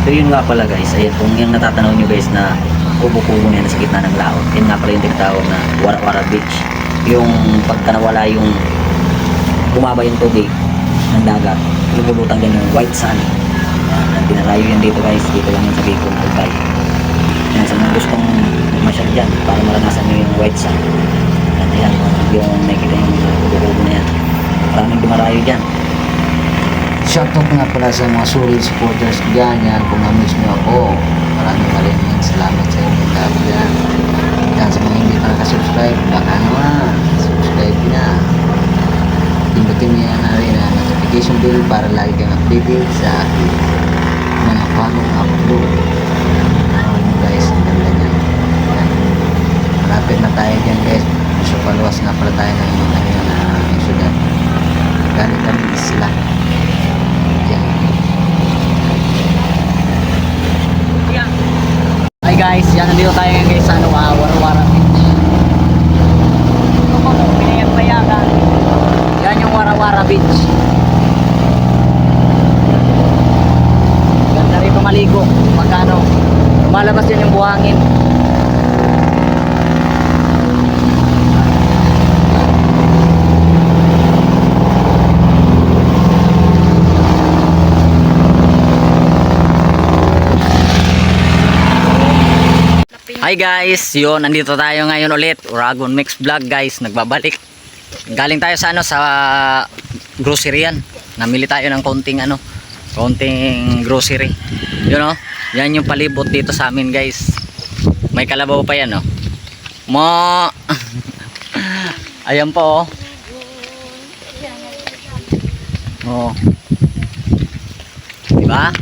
So yun nga pala guys, ayan kung yung natatanaw nyo guys na kubo-kubo na yan sa gitna ng laot, yun nga pala yung tinatawag na Wara-Wara Beach. Yung pagka nawala yung bumaba yung tubig ng dagat, lumulutang yan yung white sand. Yan, ang dinarayo yan dito guys, dito lang yan sa Bicol, Albay. Yan, sa mga gustong masyal dyan, para maranasan nyo yung white sand. Yan, ayan, yung nakikita yung kubo-kubo na yan. Maraming dumarayo dyan. Shoutout nga pala sa mga solid supporters ko dyan. Yan, kung na-miss nyo ako. Maraming maraming salamat sa inyo lahat dyan. Yan, sa mga hindi pa nakasubscribe, baka naman, subscribe na. Pindutin niyo na rin ang notification bell para lagi kang updated sa aking mga bagong upload. Guys, ang ganda niyan. Yan. Malapit na tayo dyan guys. So, paluwas na pala tayo ng mga ngayon na syudad. Galing kami isla. Yan. Guys, yan nandito tayo ngayon guys sa ano, uh, Warawara Beach. Ito po, pinayang payagan. Yan yung Warawara Beach. Ganda rito maligo. Magkano? Lumalabas yan yung buhangin. Hi guys, yun, nandito tayo ngayon ulit. Uragon Mix Vlog guys, nagbabalik. Galing tayo sa ano, sa grocery yan. Namili tayo ng konting ano, konting grocery. Yun oh, yan yung palibot dito sa amin guys. May kalabaw pa yan oh. Mo. Ayan po oh. Oh. Diba?